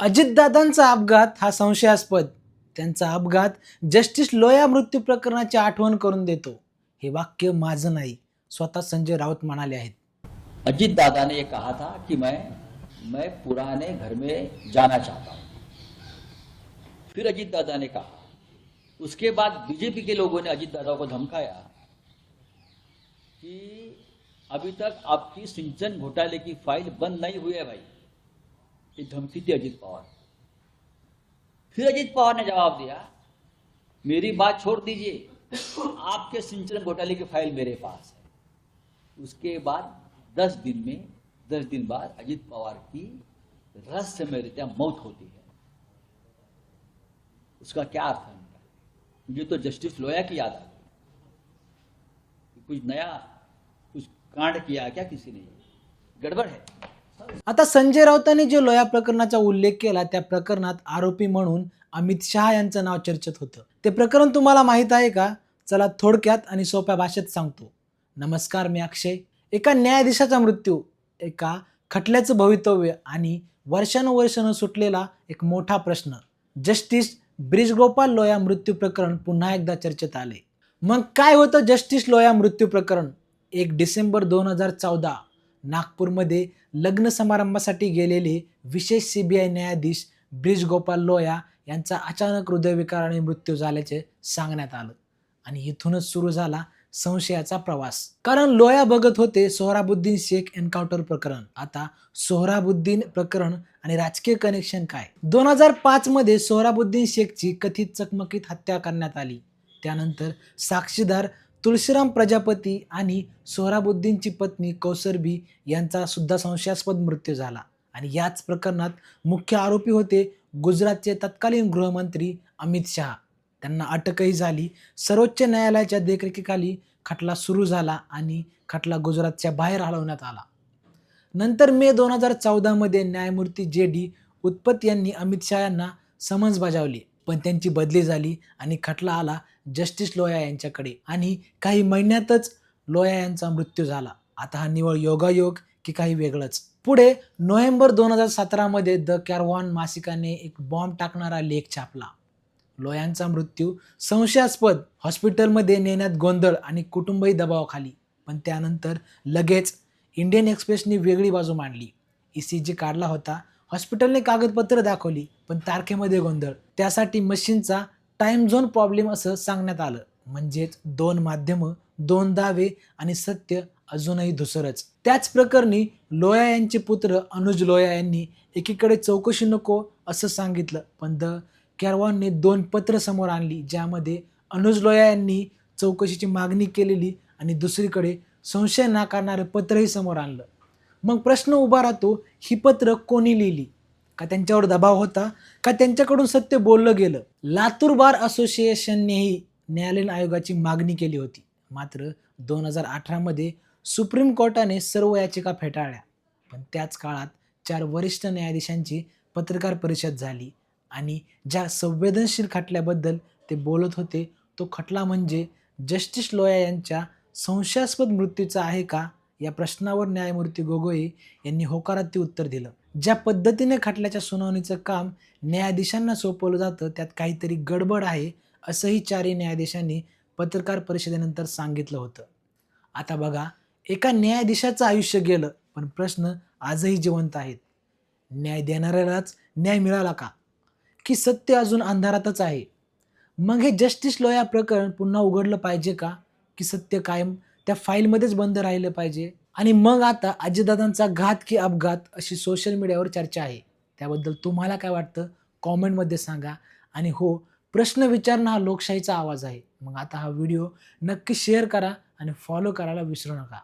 अजितदादांचा अपघात हा संशयास्पद. त्यांचा अपघात जस्टिस लोया मृत्यू प्रकरणाची आठवण करून देतो. हे वाक्य माझं नाही स्वतः संजय राऊत म्हणाले आहेत. अजित दादा ने ये कहा था कि मैं मैं पुराने घर में जाना चाहता हूं. फिर अजित दादा ने कहा उसके बाद बीजेपी के लोगों ने अजित दादा को धमकाया कि अभी तक आपकी सिंचन घोटाले की फाइल बंद नहीं हुई है भाई। ये धमकी थी अजीत पवार। फिर अजीत पवार ने जवाब दिया, मेरी बात छोड़ दीजिए। आपके सिंचन घोटाले की फ़ाइल मेरे पास है। उसके बाद दस दिन में, दस दिन बाद अजीत पवार की रहस्यमय रीत्या मौत होती है। उसका क्या अर्थ है मुझे तो जस्टिस लोया की याद आ गई। कुछ नया, कुछ कांड किया क्या किसी ने? गड़बड़ है? आता संजय राऊतांनी जे लोया प्रकरणाचा उल्लेख केला त्या प्रकरणात आरोपी म्हणून अमित शहा यांचं नाव चर्चेत होतं. ते प्रकरण तुम्हाला माहीत आहे का? चला थोडक्यात आणि सोप्या भाषेत सांगतो. नमस्कार मी अक्षय. एका न्यायाधीशाचा मृत्यू एका खटल्याचं भवितव्य आणि वर्षानुवर्षानं सुटलेला एक मोठा प्रश्न. जस्टिस ब्रिजगोपाल लोया मृत्यू प्रकरण पुन्हा एकदा चर्चेत आले. मग काय होतं जस्टिस लोया मृत्यू प्रकरण? एक डिसेंबर दोन हजार चौदा. नागपूरमध्ये लग्न समारंभासाठी गेलेले विशेष सी बी आय न्यायाधीश लोया यांचा अचानक हृदयविकाराने मृत्यू झाल्याचे सांगण्यात आलं आणि इथूनच सुरू झाला संशयाचा प्रवास. कारण लोया बघत होते सोहराबुद्दीन शेख एन्काउंटर प्रकरण. आता सोहराबुद्दीन प्रकरण आणि राजकीय कनेक्शन काय? दोन हजार पाच मध्ये सोहराबुद्दीन शेखची कथित चकमकीत हत्या करण्यात आली. त्यानंतर साक्षीदार तुळशीराम प्रजापती आणि सोहराबुद्दीनची पत्नी कौसरबी यांचा सुद्धा संशयास्पद मृत्यू झाला. आणि याच प्रकरणात मुख्य आरोपी होते गुजरातचे तत्कालीन गृहमंत्री अमित शहा. त्यांना अटकही झाली. सर्वोच्च न्यायालयाच्या देखरेखीखाली खटला सुरू झाला आणि खटला गुजरातच्या बाहेर हलवण्यात आला. नंतर मे दोन हजार चौदामध्ये न्यायमूर्ती जे डी उत्पत यांनी अमित शहा यांना समन्स बजावली. पण त्यांची बदली झाली आणि खटला आला जस्टिस लोया यांच्याकडे. आणि काही महिन्यातच लोया यांचा मृत्यू झाला. आता हा निवळ योगायोग की काही वेगळंच. पुढे नोव्हेंबर दोन हजार सतरामध्ये द कॅरवॉन मासिकाने एक बॉम्ब टाकणारा लेख छापला. लोयांचा मृत्यू संशयास्पद हॉस्पिटलमध्ये नेण्यात गोंधळ आणि कुटुंबही दबावाखाली. पण त्यानंतर लगेच इंडियन एक्सप्रेसनी वेगळी बाजू मांडली. ई सी जी काढला होता. हॉस्पिटलने कागदपत्र दाखवली पण तारखेमध्ये गोंधळ. त्यासाठी मशीनचा टाइम झोन प्रॉब्लेम असं सांगण्यात आलं. म्हणजेच दोन माध्यमं दोन दावे आणि सत्य अजूनही धुसरच. त्याच प्रकरणी लोया यांचे पुत्र अनुज लोया यांनी एकीकडे चौकशी नको असं सांगितलं पण द कॅरवॉनने दोन पत्र समोर आणली ज्यामध्ये अनुज लोया यांनी चौकशीची मागणी केलेली आणि दुसरीकडे संशय नाकारणारं पत्रही समोर आणलं. मग प्रश्न उभा राहतो ही पत्र कोणी लिहिली? का त्यांच्यावर दबाव होता? का त्यांच्याकडून सत्य बोललं गेलं? लातूर बार असोसिएशननेही न्यायालयीन आयोगाची मागणी केली होती. मात्र दोन हजार अठरामध्ये सुप्रीम कोर्टाने सर्व याचिका फेटाळल्या. पण त्याच काळात चार वरिष्ठ न्यायाधीशांची पत्रकार परिषद झाली आणि ज्या संवेदनशील खटल्याबद्दल ते बोलत होते तो खटला म्हणजे जस्टिस लोया यांच्या संशयास्पद मृत्यूचा आहे का? या प्रश्नावर न्यायमूर्ती गोगोई यांनी होकारार्थी उत्तर दिलं. ज्या पद्धतीने खटल्याच्या सुनावणीचं काम न्यायाधीशांना सोपवलं जातं त्यात काहीतरी गडबड आहे असंही चारही न्यायाधीशांनी पत्रकार परिषदेनंतर सांगितलं होतं. आता बघा एका न्यायाधीशाचं आयुष्य गेलं पण प्रश्न आजही जिवंत आहेत. न्याय देणाऱ्यालाच न्याय मिळाला का? की सत्य अजून अंधारातच आहे? मग हे जस्टिस लोया प्रकरण पुन्हा उघडलं पाहिजे का? की सत्य कायम त्या फाईलमध्येच बंद राहिलं पाहिजे. आणि मग आता अजितदादांचा घात की अपघात अशी सोशल मीडियावर चर्चा आहे. त्याबद्दल तुम्हाला काय वाटतं? कॉमेंटमध्ये सांगा. आणि हो प्रश्न विचारणं हा लोकशाहीचा आवाज आहे. मग आता हा व्हिडिओ नक्की शेअर करा आणि फॉलो करायला विसरू नका.